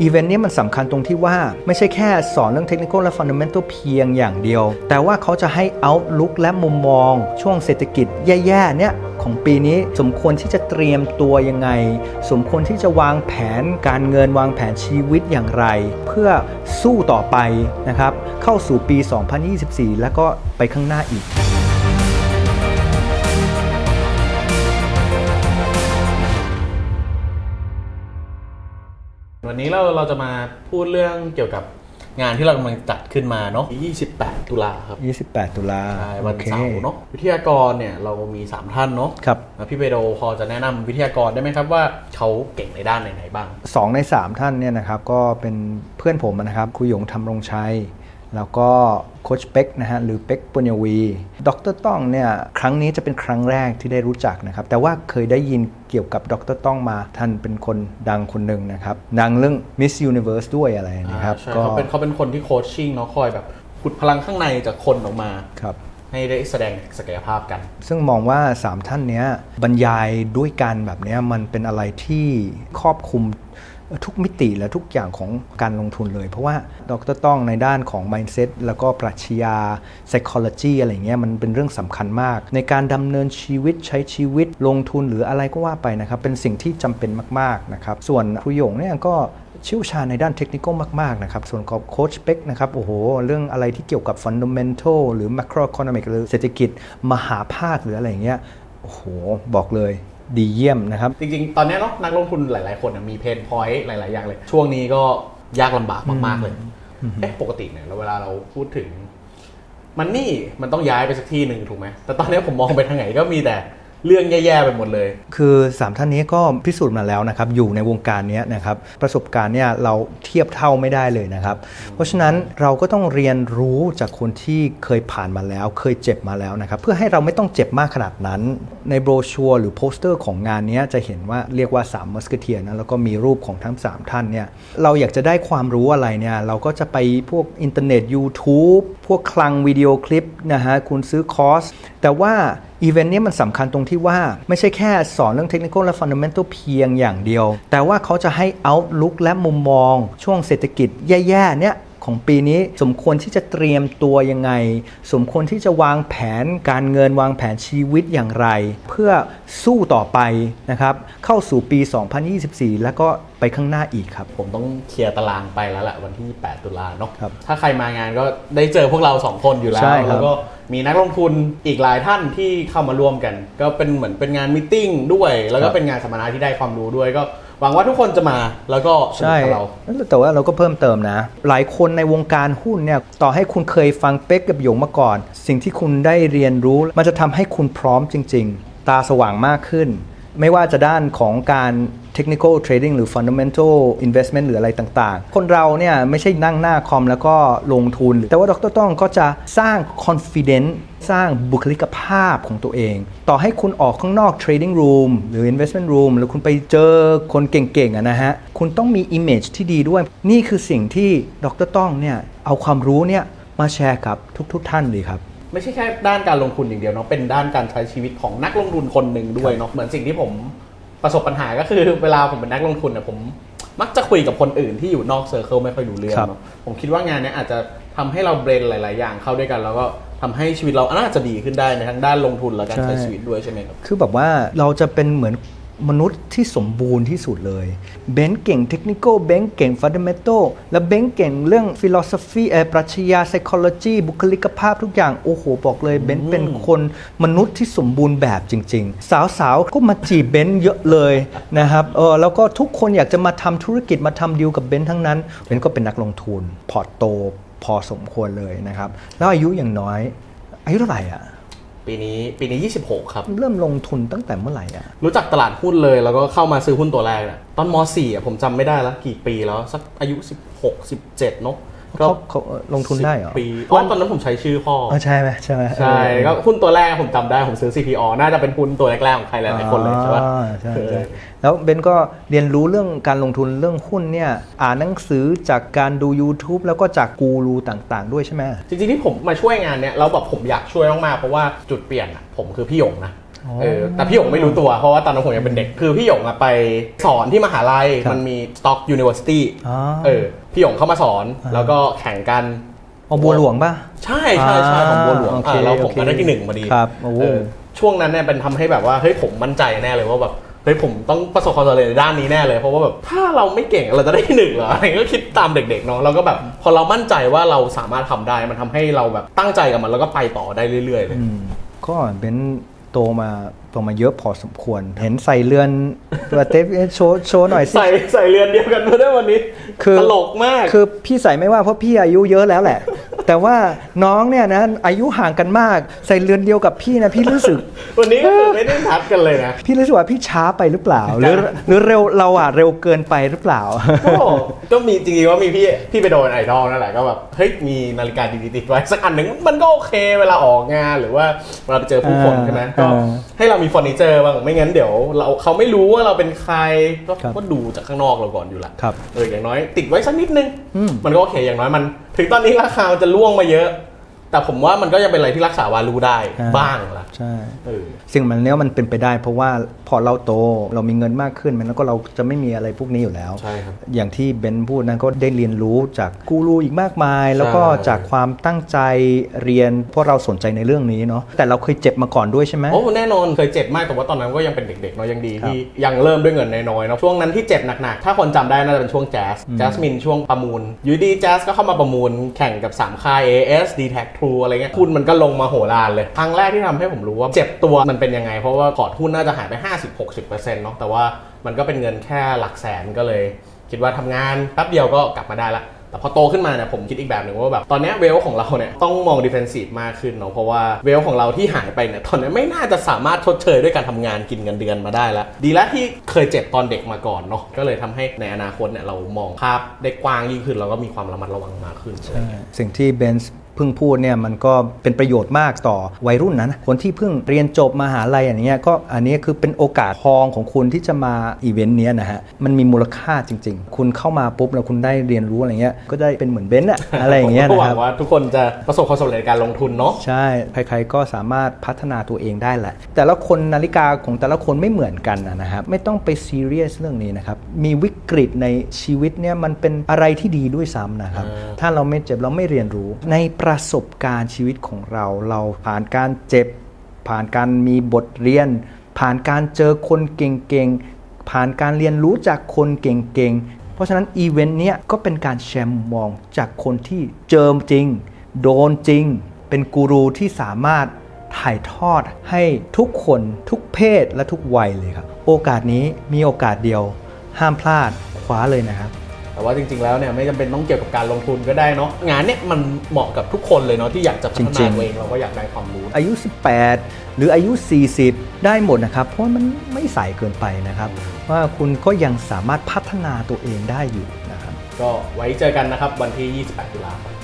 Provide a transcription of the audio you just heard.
อีเวนต์นี้มันสำคัญตรงที่ว่าไม่ใช่แค่สอนเรื่องเทคนิคและฟันเดัมเ n น a l เพียงอย่างเดียว แต่ว่าเขาจะให้ outlook และมุมมอง ช่วงเศรษฐกิจแย่ๆเนี่ยของปีนี้สมควรที่จะเตรียมตัวยังไง สมควรที่จะวางแผนการเงินวางแผนชีวิตอย่างไร เพื่อสู้ต่อไปนะครับ เข้าสู่ปี 2024 แล้วก็ไปข้างหน้าอีก นนี้เราเราจะมาพูดเรื่องเกี่ยวกับงานที่เรากำลังจัดขึ้นมาเนาะ 28 ตุลาครับ 28 ตุลาใช่วันโอคเสาร์เนาะ วิทยากรเนี่ยเรามี 3 ท่านเนาะครับแล้วพี่เปโดพอจะแนะนำวิทยากรได้ไหมครับว่าเขาเก่งในด้านไหนๆบ้างสองใน 3 ท่านเนี่ยนะครับก็เป็นเพื่อนผมนะครับครูหยงทำรงชัย แล้วก็โคชเป็กนะฮะหรือเป็กปุญญวีดรต้องเนี่ยครั้งนี้จะเป็นครั้งแรกที่ได้รู้จักนะครับ แต่ว่าเคยได้ยินเกี่ยวกับดรต้องมาท่านเป็นคนดังคนหนึ่งนะครับดังเรื่อง Miss Universe ด้วยอะไรนะครับใช่เขาเป็นเขาเป็นคนที่โคชชิ่งเนาะคอยแบบขุดพลังข้างในจากคนออกมาครับให้ได้แสดงศักยภาพกัน ซึ่งมองว่า 3 ท่านเนี้ยบรรยายด้วยกันแบบเนี้ยมันเป็นอะไรที่ครอบคลุม ทุกมิติและทุกอย่างของการลงทุนเลย เพราะว่าดรต้องในด้านของ mindset แล้วก็ปรัชญา psychology อะไรเงี้ยมันเป็นเรื่องสำคัญมาก ในการดำเนินชีวิตใช้ชีวิตลงทุนหรืออะไรก็ว่าไปนะครับเป็นสิ่งที่จำเป็นมากๆนะครับส่วนครูหยงเนี่ยก็เชี่ยวชาญในด้านเทคนิคมาก ๆ นะครับ ส่วนของโค้ชเป็กนะครับ โอ้โห เรื่องอะไรที่เกี่ยวกับฟันดัมเ n นทัลหรือ macroeconomic หรือเศรษฐกิจมหาภาคหรืออะไรอย่างเงี้ย โอ้โห บอกเลย ดีเยี่ยมนะครับ จริงๆ ตอนนี้เนาะนักลงทุนหลาย ๆ คนน่ะมีเพนพอยต์หลาย ๆ อย่างเลย ช่วงนี้ก็ยากลำบากมาก ๆ เลยเอ๊ะปกติเนี่ยเราเวลาเราพูดถึง มันนี่มันต้องย้ายไปสักที่หนึ่งถูกไหมแต่ตอนนี้ผมมองไปทางไหนก็มีแต่ เรื่องแย่ๆไปหมดเลย คือ 3 ท่านนี้ก็พิสูจน์มาแล้วนะครับ อยู่ในวงการนี้นะครับ ประสบการณ์เนี่ยเราเทียบเท่าไม่ได้เลยนะครับ เพราะฉะนั้นเราก็ต้องเรียนรู้จากคนที่เคยผ่านมาแล้ว เคยเจ็บมาแล้วนะครับ เพื่อให้เราไม่ต้องเจ็บมากขนาดนั้น ในโบรชัวร์หรือโปสเตอร์ของงานนี้จะเห็นว่าเรียกว่า3มัสเกเทียนะ แล้วก็มีรูปของทั้ง 3 ท่านเนี่ย เราอยากจะได้ความรู้อะไรเนี่ย เราก็จะไปพวกอินเทอร์เน็ต YouTube พวกคลังวิดีโอคลิปนะฮะ คุณซื้อคอร์ส แต่ว่า อีเวนต์นี้มันสำคัญตรงที่ว่าไม่ใช่แค่สอนเรื่องเทคนิคและฟันเดเมนทัลเพียงอย่างเดียว แต่ว่าเขาจะให้เอาลุกและมุมมอง ช่วงเศรษฐกิจแย่ๆเนี่ย ของปีนี้ สมควรที่จะเตรียมตัวยังไง สมควรที่จะวางแผนการเงินวางแผนชีวิตอย่างไร เพื่อสู้ต่อไปนะครับเข้าสู่ปี 2024 แล้วก็ไปข้างหน้าอีกครับ ผมต้องเคลียร์ตารางไปแล้วแหละวันที่ 8 ตุลาเนาะครับถ้าใครมางานก็ได้เจอพวกเรา 2 คนอยู่แล้ใช่วครับแล้วก็มีนักลงทุนอีกหลายท่านที่เข้ามาร่วมกัน ก็เป็นเหมือนเป็นงานมิทติ้งด้วย แล้วก็เป็นงานสัมมนาที่ได้ความรู้ด้วยก็ หวังว่าทุกคนจะมาแล้วก็สนุกใช่กับเรา แต่ว่าเราก็เพิ่มเติมนะ หลายคนในวงการหุ้นเนี่ยต่อให้คุณเคยฟังเป๊กกับหยงมาก่อน สิ่งที่คุณได้เรียนรู้ มันจะทำให้คุณพร้อมจริง ๆ ตาสว่างมากขึ้น ไม่ว่าจะด้านของการ technical trading หรือ fundamental investment หรืออะไรต่างๆ คนเราเนี่ยไม่ใช่นั่งหน้าคอมแล้วก็ลงทุน แต่ว่าดรต้องก็จะสร้าง confidence สร้างบุคลิกภาพของตัวเอง ต่อให้คุณออกข้างนอก trading room หรือ investment room หรือคุณไปเจอคนเก่งๆนะฮะ คุณต้องมี image ที่ดีด้วย นี่คือสิ่งที่ดรต้องเนี่ยเอาความรู้เนี่ยมาแชร์กับทุกๆท่านเลยครับไม่ใช่แค่ด้านการลงทุนอย่างเดียวเนาะเป็นด้านการใช้ชีวิตของนักลงทุนคนหนึ่งด้วยเนาะเหมือนสิ่งที่ผม ประสบปัญหาก็คือเวลาผมเป็นนักลงทุนเนี่ยผมมักจะคุยกับคนอื่นที่อยู่นอกเซอร์เคิลไม่ค่อยรู้เรื่องครับเนาะผมคิดว่างานเนี้ยอาจจะทำให้เราเบรนหลาย ๆ อย่างเข้าด้วยกัน แล้วก็ทำให้ชีวิตเราน่าจะดีขึ้นได้ในทั้งด้านลงทุนและการใช้ชีวิตด้วยใช่ไหมครับคือแบบว่าเราจะเป็นเหมือน มนุษย์ที่สมบูรณ์ที่สุดเลยเบนซ์เก่งเทคนิคเบนซ์เก่งฟันเดเมนทัลและเบนซ์เก่งเรื่องฟิโลโซฟีเออปรัชญา psychology บุคลิกภาพทุกอย่าง โอ้โห บอกเลยเบนซ์เป็นคนมนุษย์ที่สมบูรณ์แบบจริง ๆ สาวๆ ก็มาจีบเบนซ์เยอะเลยนะครับเออแล้วก็ทุกคนอยากจะมาทำธุรกิจมาทำดีลกับเบนซ์ทั้งนั้นเบนซ์ก็เป็นนักลงทุน พอร์ตโตพอสมควรเลยนะครับ แล้วอายุอย่างน้อย อายุเท่าไหร่อะ ปีนี้ปีนี้ 26 ครับ เริ่มลงทุนตั้งแต่เมื่อไหร่อะ รู้จักตลาดหุ้นเลย แล้วก็เข้ามาซื้อหุ้นตัวแรกเนี่ยตอนม .4 อะผมจำไม่ได้แล้วกี่ปีแล้ว สักอายุ 16 17เนาะ เขาเขาเอ่อลงทุนได้เหรอ10ปีอ๋อตอนนั้นผมใช้ชื่อพ่อเออใช่ไหมใช่ไหมใช่เออก็หุ้นตัวแรกผมจำได้ผมซื้อ CPO น่าจะเป็นหุ้นตัวแรกๆของใครหลายๆคนเลยใช่ปะอ่าใช่เอใช่อแล้วเบนก็เรียนรู้เรื่องการลงทุนเรื่องหุ้นเนี่ยอ่านหนังสือจากการดู YouTube แล้วก็จากกูรูต่างๆ ด้วยใช่ไหมจริงๆที่ผมมาช่วยงานเนี้ยแล้วแบบผมอยากช่วยมากๆเพราะว่าจุดเปลี่ยนอะผมคือพี่หยงนะอ๋อ เออแต่พี่หยงไม่รู้ตัวเพราะว่าตอนนั้นผมยังเป็นเด็ก คือพี่หยงอะไปสอนที่มหาลัยครับมันมี Stock University อ๋อ เออพี่หยงเข้ามาสอนอ่าแล้วก็แข่งกัน เอาบัวหลวงป่ะ ใช่ใช่ใช่ของบัวหลวงโอเคอ่าเราผมโอเคมาได้ที่หนึ่งพอดีครับโอ้โหเออช่วงนั้นเนี่ยเป็นทำให้แบบว่าเฮ้ยผมมั่นใจแน่เลยว่าแบบเฮ้ยผมต้องประสบความสำเร็จในด้านนี้แน่เลยเพราะว่าแบบถ้าเราไม่เก่งเราจะได้ที่หนึ่งเหรออะไรก็คิดตามเด็กๆเนาะเราก็แบบพอเรามั่นใจว่าเราสามารถทำได้มันทำให้เราแบบตั้งใจกับมันแล้วก็ไปต่อได้เรื่อยๆเลย อืมก็เบน โตมาโตมาเยอะพอสมควร เห็นใส่เรือนตัวเทปเอ๊ะโชว์โชว์หน่อยสิ ใส่ใส่เรือนเดียวกันมาได้วันนี้คือตลกมาก คือพี่ใส่ไม่ว่าเพราะพี่อายุเยอะแล้วแหละ แต่ว่าน้องเนี่ยนะอายุห่างกันมาก ใส่เรือนเดียวกับพี่นะพี่รู้สึก วันนี้ก็คือไม่ได้ทัดกันเลยนะ พี่รู้สึกว่าพี่ช้าไปหรือเปล่า หรือหรือเร็วเราอะเร็วเกินไปหรือเปล่าก็ก็มีจริงๆว่ามีพี่พี่ไปโดนไอดอลนั่นแหละก็แบบเฮ้ยมีนาฬิกาดีๆติดไว้สักอันหนึ่งมันก็โอเคเวลาออกงานหรือว่าเวลาไปเจอผู้คนอ่าใช่ไหมก็อ่าให้เรามีเฟอร์นิเจอร์บ้างไม่งั้นเดี๋ยวเราเขาไม่รู้ว่าเราเป็นใครก็ครับก็ดูจากข้างนอกเราก่อนอยู่แหละครับเอออย่างน้อย ติดไว้สักนิดนึงอืมมันก็โอเคอย่างน้อยมัน ถึงตอนนี้ราคามันจะล่วงมาเยอะ แต่ผมว่ามันก็ยังเป็นอะไรที่รักษาวาลูได้บ้างละใช่เออสิ่งมันเนี้ยมันเป็นไปได้ เพราะว่าพอเราโตเรามีเงินมากขึ้นมันแล้วก็เราจะไม่มีอะไรพวกนี้อยู่แล้วใช่ครับอย่างที่เบนพูดนั้นก็ได้เรียนรู้จากกูรูอีกมากมาย แล้วก็ใช่จากความตั้งใจเรียน เพราะเราสนใจในเรื่องนี้เนาะแต่เราเคยเจ็บมาก่อนด้วยใช่ไหมโอ้แน่นอนเคยเจ็บมากแต่ว่าตอนนั้นก็ยังเป็นเด็กๆเนาะยังดีครับที่ยังเริ่มด้วยเงินน้อยๆเนาะช่วงนั้นที่เจ็บหนักๆถ้าคนจำได้น่าจะเป็นช่วงแจ๊สแจ๊สมินช่วงประมูลอยูดีแจ๊สก็เข้ามาประมูลแข่งกับ3ค่าย AS d t a c True อะไรเงี้ยหุ้นมันก็ลงมาโหรานเลย ครั้งแรกที่ทำให้ผมรู้ว่าเจ็บตัวมันเป็นยังไง เพราะว่าพอร์ตหุ้นน่าจะหายไป 50-60%เนาะแต่ว่ามันก็เป็นเงินแค่หลักแสนก็เลย คิดว่าทำงานแป๊บเดียวก็กลับมาได้ละแต่พอโตขึ้นมาเนี่ยผมคิดอีกแบบหนึ่งว่าแบบตอนนี้เวลของเราเนี่ยต้องมองดิเฟนซีฟมากขึ้นเนาะเพราะว่าเวลของเราที่หายไปเนี่ยตอนนี้ไม่น่าจะสามารถชดเชยด้วยการทำงานกินเงินเดือนมาได้แล้วดีแล้วที่เคยเจ็บตอนเด็กมาก่อนเนาะก็เลยทำให้ในอนาคตเนี่ยเรามองภาพได้กว้างยิ่งขึ้นเราก็มีความระมัดระวังมากขึ้นสิ่งที่เบนซ์เพิ่งพูดเนี่ยมันก็เป็นประโยชน์มากต่อวัยรุ่นนะคนที่เพิ่งเรียนจบมหาลัยอย่างเงี้ยก็อันนี้คือเป็นโอกาสทองของคุณที่จะมาอีเวนต์เนี้ยนะฮะมันมีมูลค่าจริง ๆ คุณเข้ามาปุ๊บแล้วคุณได้เรียนรู้อะไรเงี้ยก็ได้เป็นเหมือนเบนซ์อะอะไรอย่างเงี้ยผมก็หนะวัครับงว่าทุกคนจะประสบความสำเร็จในการลงทุนเนาะใช่ใครๆก็สามารถพัฒนาตัวเองได้แหละ แต่ละคนนาฬิกาของแต่ละคนไม่เหมือนกันนะนะครับไม่ต้องไปซีเรียสเรื่องนี้นะครับมีวิกฤตในชีวิตเนี่ยมันเป็นอะไรที่ดีด้วยซ้ำนะครับอ่าถ้าเราไม่เจ็บเราไม่เรียนรู้ในปประสบการณ์ชีวิตของเรา เราผ่านการเจ็บ ผ่านการมีบทเรียน ผ่านการเจอคนเก่งๆ ผ่านการเรียนรู้จากคนเก่งๆ เพราะฉะนั้นอีเวนต์เนี้ยก็เป็นการแชร์มุมมองจากคนที่เจอจริง โดนจริง เป็นกูรูที่สามารถถ่ายทอดให้ทุกคนทุกเพศและทุกวัยเลยครับ โอกาสนี้มีโอกาสเดียว ห้ามพลาดคว้าเลยนะครับ แต่ว่าจริง ๆ แล้วเนี่ยไม่จำเป็นต้องเกี่ยวกับการลงทุนก็ได้เนาะงานเนี่ยมันเหมาะกับทุกคนเลยเนาะที่อยากจะพัฒจรินางๆ ตัวเองเราก็อยากได้ความรู้ อายุ 18 หรืออายุ 40 ได้หมดนะครับ เพราะว่ามันไม่สายเกินไปนะครับ ว่าคุณก็ยังสามารถพัฒนาตัวเองได้อยู่นะครับ ก็ไว้เจอกันนะครับวันที่ 28 ตุลาคม